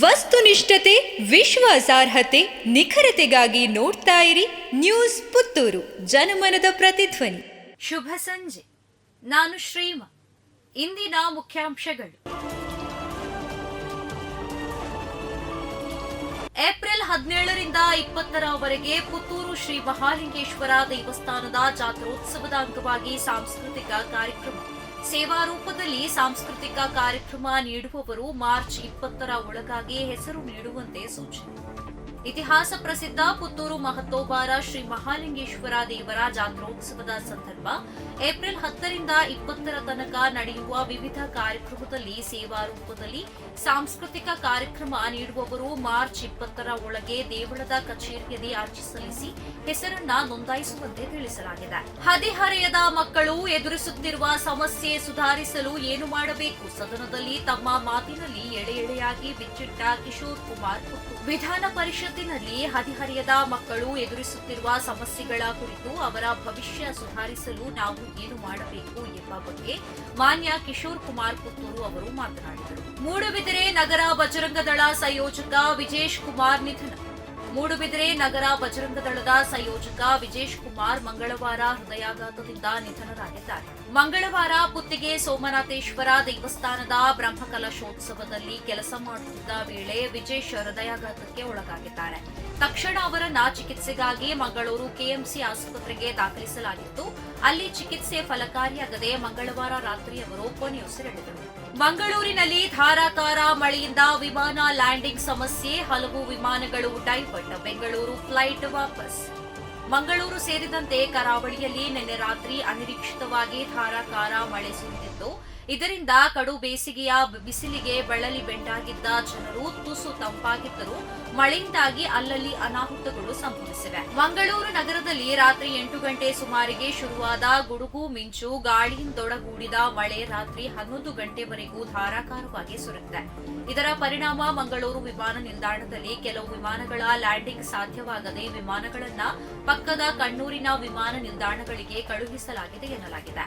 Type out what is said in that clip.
ವಸ್ತುನಿಷ್ಠತೆ, ವಿಶ್ವಾಸಾರ್ಹತೆ, ನಿಖರತೆಗಾಗಿ ನೋಡ್ತಾ ಇರಿ ನ್ಯೂಸ್ ಪುತ್ತೂರು, ಜನಮನದ ಪ್ರತಿಧ್ವನಿ. ಶುಭ ಸಂಜೆ. ನಾನು ಶ್ರೀಮ. ಇಂದಿನ ಮುಖ್ಯಾಂಶಗಳು. ಏಪ್ರಿಲ್ ಹದಿನೇಳರಿಂದ ಇಪ್ಪತ್ತರವರೆಗೆ ಪುತ್ತೂರು ಶ್ರೀ ಮಹಾಲಿಂಗೇಶ್ವರ ದೇವಸ್ಥಾನದ ಜಾತ್ರೋತ್ಸವದ ಅಂಗವಾಗಿ ಸಾಂಸ್ಕೃತಿಕ ಕಾರ್ಯಕ್ರಮ. ಸೇವಾ ರೂಪದಲ್ಲಿ ಸಾಂಸ್ಕೃತಿಕ ಕಾರ್ಯಕ್ರಮ ನೀಡುವವರು ಮಾರ್ಚ್ ಇಪ್ಪತ್ತರ ಒಳಗಾಗಿ ಹೆಸರು ನೀಡುವಂತೆ ಸೂಚನೆ. ಇತಿಹಾಸ ಪ್ರಸಿದ್ಧ ಪುತ್ತೂರು ಮಹತ್ತೋಬಾರ ಶ್ರೀ ಮಹಾಲಿಂಗೇಶ್ವರ ದೇವರ ಜಾತ್ರೋತ್ಸವದ ಸಂದರ್ಭ ಏಪ್ರಿಲ್ ಹತ್ತರಿಂದ ಇಪ್ಪತ್ತರ ತನಕ ನಡೆಯುವ ವಿವಿಧ ಕಾರ್ಯಕ್ರಮದಲ್ಲಿ ಸೇವಾ ರೂಪದಲ್ಲಿ ಸಾಂಸ್ಕೃತಿಕ ಕಾರ್ಯಕ್ರಮ ನೀಡುವವರು ಮಾರ್ಚ್ ಇಪ್ಪತ್ತರ ಒಳಗೆ ದೇವಳದ ಕಚೇರಿಯಲ್ಲಿ ಅರ್ಜಿ ಸಲ್ಲಿಸಿ ಹೆಸರನ್ನ ನೋಂದಾಯಿಸುವಂತೆ ತಿಳಿಸಲಾಗಿದೆ. ಹದಿಹರೆಯದ ಮಕ್ಕಳು ಎದುರಿಸುತ್ತಿರುವ ಸಮಸ್ಯೆ ಸುಧಾರಿಸಲು ಏನು ಮಾಡಬೇಕು? ಸದನದಲ್ಲಿ ತಮ್ಮ ಮಾತಿನಲ್ಲಿ ಎಳೆ ಎಳೆಯಾಗಿ ಬಿಚ್ಚಿಟ್ಟ ಕಿಶೋರ್ ಕುಮಾರ್ ವಿಧಾನ ವಿಧಾನ ಪರಿಷತ್ತಿನಲ್ಲಿ ಹದಿಹರೆಯದ ಮಕ್ಕಳು ಎದುರಿಸುತ್ತಿರುವ ಸಮಸ್ಯೆಗಳ ಕುರಿತು ಅವರ ಭವಿಷ್ಯ ಸುಧಾರಿಸಲು ನಾವು ಏನು ಮಾಡಬೇಕು ಎಂಬ ಬಗ್ಗೆ ಮಾನ್ಯ ಕಿಶೋರ್ ಕುಮಾರ್ ಪುತ್ತೂರು ಅವರು ಮಾತನಾಡಿದರು. ಮೂಡುಬಿದಿರೆ ನಗರ ಬಜರಂಗದಳ ಸಂಯೋಜಕ ವಿಜೇಶ್ ಕುಮಾರ್ ನಿಧನ. ಮೂಡುಬಿದಿರೆ ನಗರ ಬಜರಂಗ ದಳದ ಸಂಯೋಜಕ ವಿಜೇಶ್ ಕುಮಾರ್ ಮಂಗಳವಾರ ಹೃದಯಾಘಾತದಿಂದ ನಿಧನರಾಗಿದ್ದಾರೆ. ಮಂಗಳವಾರ ಪುತ್ತಿಗೆ ಸೋಮನಾಥೇಶ್ವರ ದೇವಸ್ಥಾನದ ಬ್ರಹ್ಮಕಲಶೋತ್ಸವದಲ್ಲಿ ಕೆಲಸ ಮಾಡುತ್ತಿದ್ದ ವೇಳೆ ವಿಜೇಶ್ ಹೃದಯಾಘಾತಕ್ಕೆ ಒಳಗಾಗಿದ್ದಾರೆ. ತಕ್ಷಣ ಅವರನ್ನ ಚಿಕಿತ್ಸೆಗಾಗಿ ಮಂಗಳೂರು ಕೆಎಂಸಿ ಆಸ್ಪತ್ರೆಗೆ ದಾಖಲಿಸಲಾಗಿತ್ತು. ಅಲ್ಲಿ ಚಿಕಿತ್ಸೆ ಫಲಕಾರಿಯಾಗದೆ ಮಂಗಳವಾರ ರಾತ್ರಿ ಅವರು ಕೊನೆಯುಸಿರೆಳೆದರು ಮಂಗಳೂರಿನಲ್ಲಿ ಧಾರಾಕಾರ ಮಳೆಯಿಂದ ವಿಮಾನ ಲ್ಯಾಂಡಿಂಗ್ ಸಮಸ್ಯೆ, ಹಲವು ವಿಮಾನಗಳು ಡೈವರ್ಟ್ ಬೆಂಗಳೂರು ಫ್ಲೈಟ್ ವಾಪಸ್. ಮಂಗಳೂರು ಸೇರಿದಂತೆ ಕರಾವಳಿಯಲ್ಲಿ ನಿನ್ನೆ ರಾತ್ರಿ ಅನಿರೀಕ್ಷಿತವಾಗಿ ಧಾರಾಕಾರ ಮಳೆ ಸುರಿದಿದ್ದು ಇದರಿಂದ ಕಡು ಬೇಸಿಗೆಯ ಬಿಸಿಲಿಗೆ ಬಳಲಿ ಬೆಂಡಾಗಿದ್ದ ಜನರು ತುಸು ತಂಪಾಗಿದ್ದರು ಮಳೆಯಿಂದಾಗಿ ಅಲ್ಲಲ್ಲಿ ಅನಾಹುತಗಳು ಸಂಭವಿಸಿವೆ. ಮಂಗಳೂರು ನಗರದಲ್ಲಿ ರಾತ್ರಿ ಎಂಟು ಗಂಟೆ ಸುಮಾರಿಗೆ ಶುರುವಾದ ಗುಡುಗು ಮಿಂಚು ಗಾಳಿಯಿಂದೊಡಗೂಡಿದ ಮಳೆ ರಾತ್ರಿ ಹನ್ನೊಂದು ಗಂಟೆವರೆಗೂ ಧಾರಾಕಾರವಾಗಿ ಸುರಿದಿದೆ. ಇದರ ಪರಿಣಾಮ ಮಂಗಳೂರು ವಿಮಾನ ನಿಲ್ದಾಣದಲ್ಲಿ ಕೆಲವು ವಿಮಾನಗಳ ಲ್ಯಾಂಡಿಂಗ್ ಸಾಧ್ಯವಾಗದೆ ವಿಮಾನಗಳನ್ನ ಪಕ್ಕದ ಕಣ್ಣೂರಿನ ವಿಮಾನ ನಿಲ್ದಾಣಗಳಿಗೆ ಕಳುಹಿಸಲಾಗಿದೆ ಎನ್ನಲಾಗಿದೆ.